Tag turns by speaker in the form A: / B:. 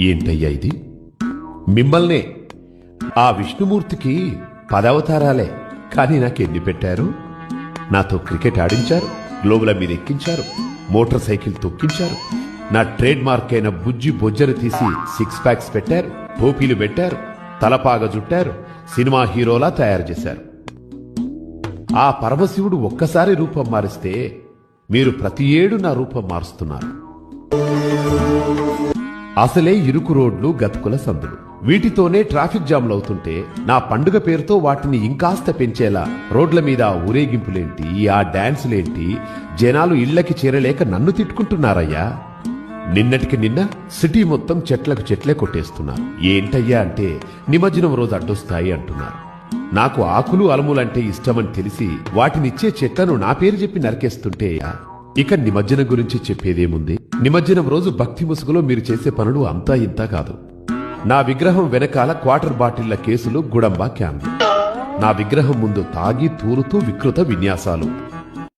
A: ఏంటయ్యా ఇది? మిమ్మల్నే. ఆ విష్ణుమూర్తికి పదవతారాలే. కానీ నాకు ఎన్ని పెట్టారు? నాతో క్రికెట్ ఆడించారు గ్లోబుల మీద ఎక్కించారు మోటార్ సైకిల్ తొక్కించారు నా ట్రేడ్ మార్క్ అయిన బుజ్జి బొజ్జను తీసి సిక్స్ ప్యాక్స్ పెట్టారు టోపీలు పెట్టారు తలపాగ జుట్టారు సినిమా హీరోలా తయారు చేశారు. ఆ పరమశివుడు ఒక్కసారి రూపం మారిస్తే మీరు ప్రతి ఏడు నా రూపం మారుస్తున్నారు. అసలే ఇరుకు రోడ్లు గతుకుల సందులు. వీటితోనే ట్రాఫిక్ జామ్లు అవుతుంటే నా పండుగ పేరుతో వాటిని ఇంకాస్త పెంచేలా రోడ్ల మీద ఊరేగింపులేంటి ఆ డాన్సులేంటి జనాలు ఇళ్ళకి చేరలేక నన్ను తిట్టుకుంటున్నారయ్యా. నిన్నటికి నిన్న సిటీ మొత్తం చెట్లకు చెట్లే కొట్టేస్తున్నారు. ఏంటయ్యా అంటే నిమజ్జనం రోజు అడ్డొస్తాయి అంటున్నారు. నాకు ఆకులు అలములంటే ఇష్టమని తెలిసి వాటినిచ్చే చెట్లను నా పేరు చెప్పి నరికేస్తుంటే ఇక నిమజ్జనం గురించి చెప్పేదేముంది? నిమజ్జనం రోజు భక్తి ముసుగులో మీరు చేసే పనులు అంతా ఇంతా కాదు. నా విగ్రహం వెనకాల క్వార్టర్ బాటిళ్ళ కేసులు గుడంబా క్యాన్లు నా విగ్రహం ముందు తాగి తూలుతూ వికృత విన్యాసాలు.